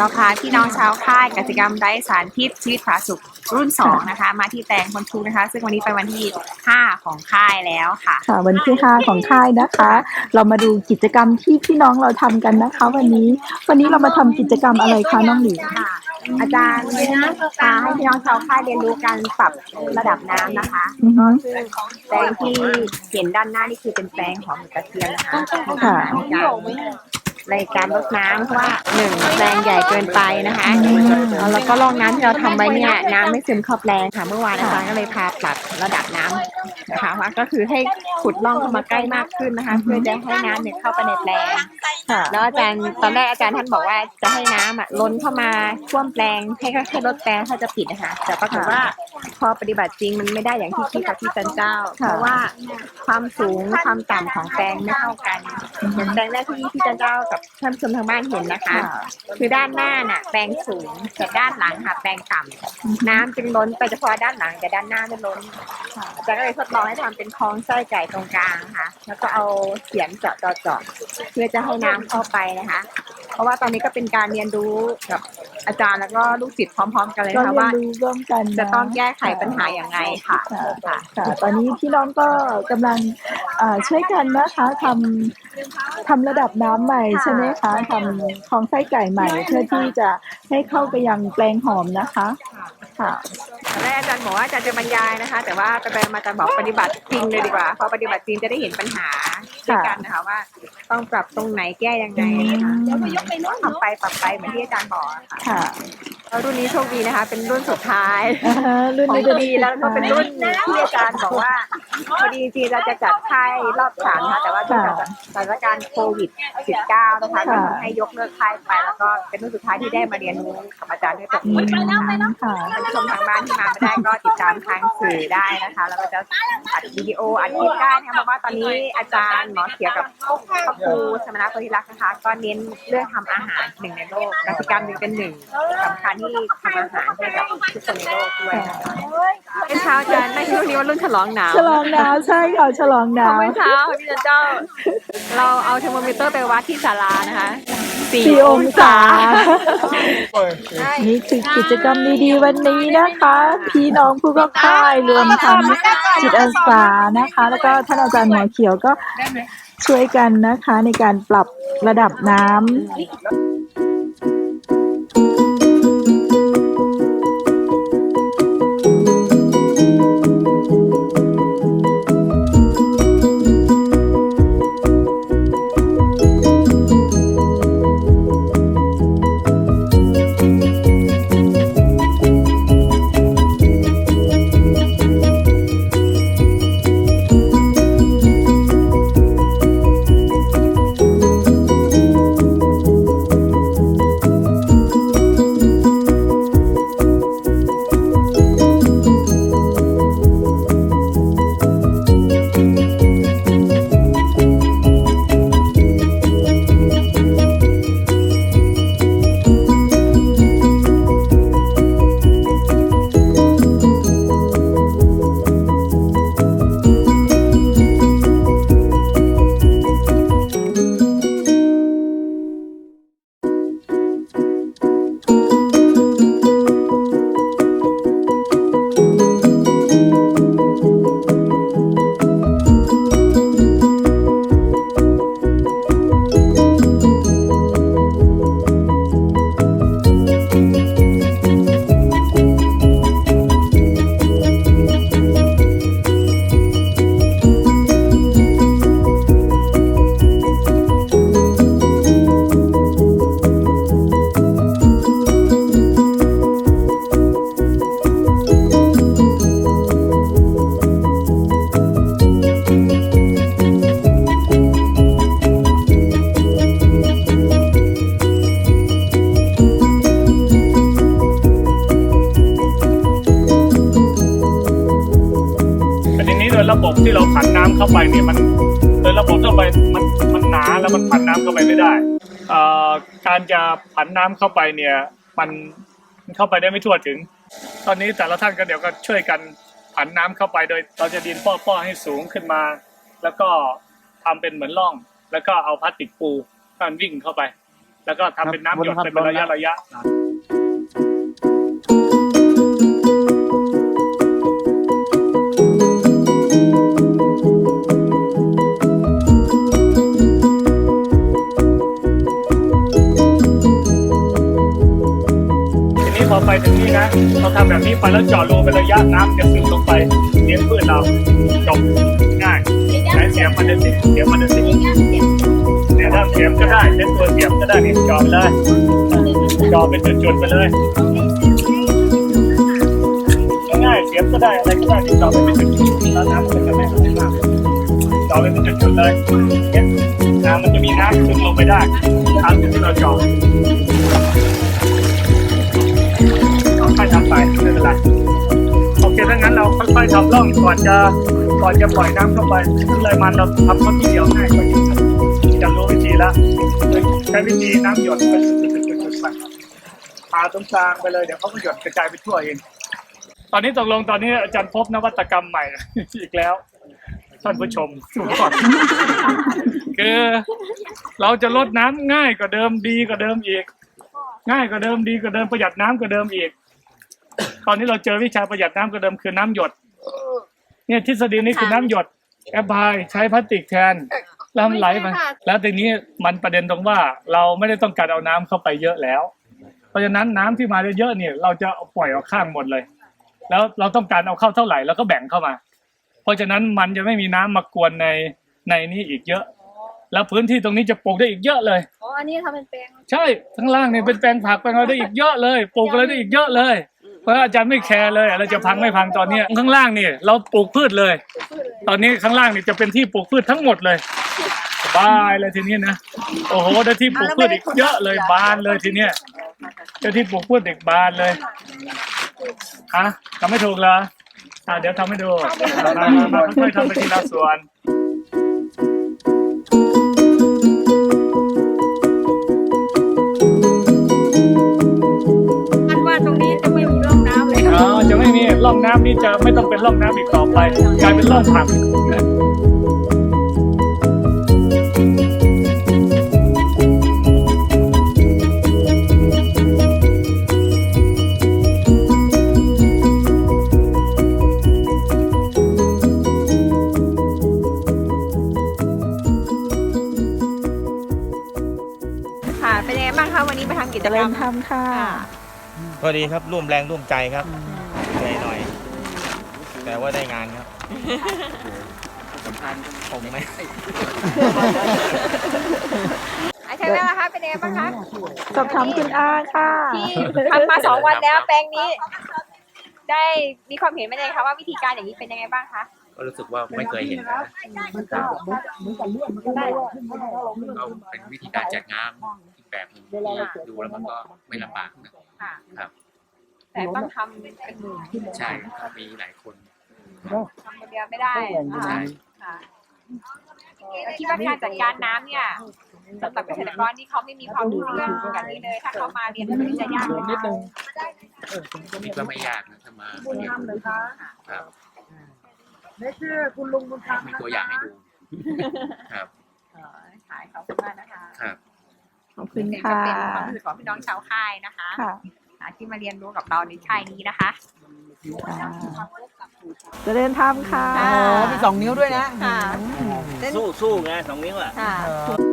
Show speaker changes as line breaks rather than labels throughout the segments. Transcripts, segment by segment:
เราพาพี่น้องชาวค่ายกิจกรรมไร้สารพิษชีวิตผาสุขรุ่นสองนะคะ มาที่แตงคนทุกนะคะ ซึ่งวันนี้เป็นวันที่ห้าของค่ายแล้วค่ะ
ค่ะวันที่ห้าของค่ายนะคะ เรามาดูกิจกรรมที่พี่น้องเราทำกันนะคะ วันนี้วันนี้เรามาทำกิจกรรมอะไรคะน้องหลิว
ค่ะอาจารย์พาให้พี่น้องชาวค่ายเรียนรู้การปรับระดับน้ำนะคะ
อือฮึ
ซึ่งแปลงที่เห็นด้านหน้านี่คือเป็นแปลงของกระเทียมนะคะ
ค่ะ
ในการในการลดน้ำเพราะว่าหนึ่งแปลงใหญ่เกินไปนะคะแล้วก็ร่องน้ำที่เราทำไว้เนี่ยน้ำไม่ซึมเข้าแปลงค่ะเมื่อวานอาจารย์ก็เลยพาปรับระดับน้ำนะคะว่าก็คือให้ขุดร่องเข้ามาใกล้มากขึ้นนะคะ เพื่อจะให้น้ำเนี่ยเข้าไปในแปลง
ค่ะ
แล้วอาจารย์ตอนแรกอาจารย์ท่านบอกว่าจะให้น้ำอะล้นเข้ามาท่วมแปลงให้ให้รถแปลงเขาจะปิดนะคะแต่ปรากฏว่าพอปฏิบัติจริงมันไม่ได้อย่างที่คิดกับที่จันเจ้า เพราะว่าความสูงความต่ำของแปลงไม่เท่ากันเหมือนแปลงแรกที่ที่จันเจ้ากับท่านผู้ชมทางบ้านเห็นนะคะ
คื
อด้านหน้าน่ะแปลงสูงแต่ด้านหลังค่ะแปลงต่ำน้ำจึงล้นไปเฉพาะด้านหลังแต่ด้านหน้าไม่ล้นอาจารย์ก็เลยทดลองให้ทำเป็นคลองไส้ไก่ตรงกลางค่ะ แล้วก็เอาเสียมเจาะเจาะเจาะเพื่อจะให้น้ำเข้าไปนะคะ เพราะว่าตอนนี้ก็เป็นการเรียนรู้กับอาจารย์แล้วก็ลูกศิษย์พร้อม ๆ กันเลย
ก็
ค่ะ
เรีย
ว่า
นรู้ร่วมกันน
จะต้องแก้ไขปัญหาอย่างไรค่ะ
ค่ะ
ค่ะ
ค่ะ ตอนนี้พี่น้องก็กำลังอ่าช่วยกันนะคะทำทำระดับน้ำใหม่
ค่ะ
ใช่ไหมคะทำคลองไส้ไก่ใหม่เพื่อที่จะให้เข้าไปยังแปลงหอมนะคะ ค่ะ
ตอน แรกอาจารย์บอกว่าอาจารย์จะบรรยายนะคะ แต่ว่าไปๆมาอาจารย์บอกปฏิบัติจริงเลยดีกว่าพอปฏิบัติจริงจะได้เห็นปัญหาด้วยกันนะคะว่า ต้องปรับตรงไหนแก้ยังไงนะคะ
อืม
ทำไปปรับไปเหมือนที่อาจารย์บอกอะค่ะ
ค่ะ
แล้ว รุ่นนี้โชคดีนะคะ เป็นรุ่นสุดท้าย
อ่าฮะรุ่น
ของ
นี้จะ
ปีแล้วก็เป็นรุ่นที่อาจารย์บอกว่าพอดีจริงๆเราจะจัดค่ายรอบสามนะคะแต่ว่าด้วยสถานการณ์โควิด -19 นะคะก็ทำให้ยกเลิกค่ายไปแล้วก็เป็นรุ่นสุดท้ายที่ได้มาเรียนรู้กับอาจารย์ด้วยตัว
อื
เอ
ม
งนะคะ
ค่ะ
ท่านผู้ชมทางบ้านที่มาไม่ได้ก็ติดตามทางสื่อได้นะคะ แล้วก็จะอัดวิดีโออัดคลิปได้นะคะเพราะว่าตอนนี้อาจารย์หมอเขียวกับพระครูสมณโพธิรักษ์นะคะ ก็เน้นเรื่องทำอาหารหนึ่งในโลกกสิกรรมหนึ่งเป็นหนึ่งสำคัญที่ทำอาหารให้กับทุกคนในโลกด้วยนะคะเป็นเช้าอาจารย์ไม่ใช่วันนี้วันรุ่นฉลองหนาว
ฉลองหนาวใช่ค่ะฉลองหนา
ของ
ว
เมื่อเช้าพี่จันเจ้า เราเอาเทอร์โมมิเตอร์ไปวัดที่ศาลานะคะสี่
สี่
อ
องง
ศา
ศา นี่คือกิจกรรมดีๆวันนี้นะคะ พี่น้องผู้เข้าค่ายรวมทั้งจิตอาสานะคะ แล้วก็ท่านอาจารย์หมอเขียวก็ช่วยกันนะคะในการปรับระดับน้ำ
ระบบที่เราผันน้ำเข้าไปเนี่ยมันโดยระบบเข้าไปมันมันหนาแล้วมันผันน้ำเข้าไปไม่ได้การจะผันน้ำเข้าไปเนี่ยมันเข้าไปได้ไม่ทั่วถึง ตอนนี้แต่ละท่านก็เดี๋ยวก็ช่วยกันผันน้ำเข้าไปโดยเราจะดินป้อๆให้สูงขึ้นมา แล้วก็ทำเป็นเหมือนร่อง แล้วก็เอาพลาสติกปูมันวิ่งเข้าไป แล้วก็ทำเป็นน้ำหยดเป็นระยะระยะ ไปถึงนี่นะ เราทำแบบนี้ไปแล้วเจาะรูเป็นระยะน้ำจะซึมลงไปเลี้ยงพืชเราจบง่ายใช้เสียมมันจะสิเสียมมันจะสิเนี่ยถ้าเสียมก็ได้ใช้ตัวเสียมก็ได้นี่จาะไปเลยจาะเป็นจุดๆไปเลยง่ายเสียมก็ได้อะไรก็ได้ที่จาะเป็นจุดๆแล้วน้ำมันจะไม่ไหลมากจาะเป็นจุดๆเลยเนี่ยน้ำมันจะมีน้ำซึมลงไปได้ตามที่เราจอยๆทำ ไปไม่เป็นไรโอเคถ้างั้นเราค่อยๆทำร่องก่อนจะก่อนจะปล่อยน้ำเข้าไปเลยมันเราทำเข้าที่เดียวง่ายกว่านี้จะรู้วิธีแล้วใช้วิธีน้ำหยดไปจุดๆๆๆไปพาตรงกลางไปเลยเดี๋ยวเขาก็หยดกระจายไปทั่วเองตอนนี้ตกลงตอนนี้อาจารย์พบนวัตกรรมใหม่อีกแล้วท่านผู้ชมทุกคนคือเราจะลดน้ำง่ายกว่าเดิมดีกว่าเดิมอีก ง่ายกว่าเดิมดีกว่าเดิมประหยัดน้ำกว่าเดิมอีก ตอนนี้เราเจอวิชาประหยัดน้ำกว่าเดิมคือน้ำหยด เนี่ยทฤษฎีนี้คือน้ำหยดแอปพลายใช้พลาสติกแทนแล้วมันไหลมาแล้วทีนี้มันประเด็นตรงว่าเราไม่ได้ต้องการเอาน้ำเข้าไปเยอะแล้ว เพราะฉะนั้นน้ำที่มาเยอะๆเนี่ยเราจะเอาปล่อยออกข้างหมดเลย แล้วเราต้องการเอาเข้าเท่าไหร่เราก็แบ่งเข้ามา เพราะฉะนั้นมันจะไม่มีน้ำมากวนในในนี้อีกเยอะ แล้วพื้นที่ตรงนี้จะปลูกได้อีกเยอะเลย
อ๋ออันนี้ทำเป็นแปลง
ใช่ข้างล่างเนี่ยเป็นแปลงผักแปลงอะไรได้อีกเยอะเลยปลูกอะไรได้อีกเยอะเลย เพราะอาจารย์ไม่แคร์เลยอะไรจะพังไม่พังตอนเนี้ยข้างล่างเนี่ยเราปลูกพืชเลย
พืชเลย
ตอนนี้ข้างล่างเนี่ยจะเป็นที่ปลูกพืชทั้งหมดเลยสบายเลยทีนี้นะโอ้โหได้ที่ปลูกพืชอีกเยอะเลยบานเลยทีเนี้ยได้ที่ปลูกพืชอีกบานเลยฮะทำไม่ถูกเหรออ่าเดี๋ยวทำให้ดูมามามาค่อยๆทำไปทีละส่วน
มัน ที่จะไม่
ต้องเป็นร่องน้ำอีกต่อไป กลายเป็นร่องผัก
ค่ะ เป็นยังไงบ้างคะวันนี้มาทำกิจกร
ร
ม
ธรรมค่ะ
ก็ดีครับร่วมแรงร่วมใจครับ แต่ว่าได้งานครับผมไหม
อาจารย์แม่ล่ะคะเป็นยังไงบ้างคะ
สอบถามคุณอาค่ะ
ที่ทำมาสองวันแล้วแปลงนี้ ได้มีความเห็นไหมเลยคะว่าวิธีการอย่างนี้เป็นยังไงบ้างคะ
ก็รู้สึกว่าไม่เคยเห็นนะก็เป็นวิธีการจัดงานอีกแบบหนึงที่ดูแล้วมันก็ไม่ลำบากนะ
ค่ะ
ครับ
แต่ต้องทำเป็นหมื่น
ใช่มีหลายคน
ทำคนเดียวไม่ได้นะคะ
ใช่
ค่ะแล้วคิดว่าการจัดการน้ำเนี่ยสำหรับเกษตรกรที่เขาไม่มีความรู้เรื่องแบบนี้เลย ถ้าเขามาเรียนรู้จะยากไหมคะ
คิดว่าไม่ยากนะถ้ามาเรียนรู้ครับมีตัวอย่างให้ดู ครับ
เออขายขอบคุณมากนะคะ
ครับ
ขอบคุณ
เป็น
ค่ะ
เป็นความรู้สึกของพี่น้องชาวค่ายนะคะ
ค่ะ
อ่าที่มาเรียนรู้กับเราในค่ายนี้นะคะ
เจริญธรรมค่ะ
ค่ะ
มีสองนิ้วด้วยนะ
ค่ะ
สู้สู้ไงสองนิ้วอะ
ค่ะ
ร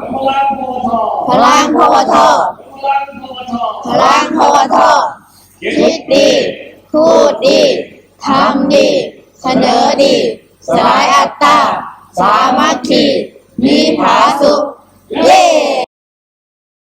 พลังพวท
พลังพวท
พลังพวท
คิดดี พูดดี ทำดี เสนอดี สลายอัตตา สามัคคีมีผาส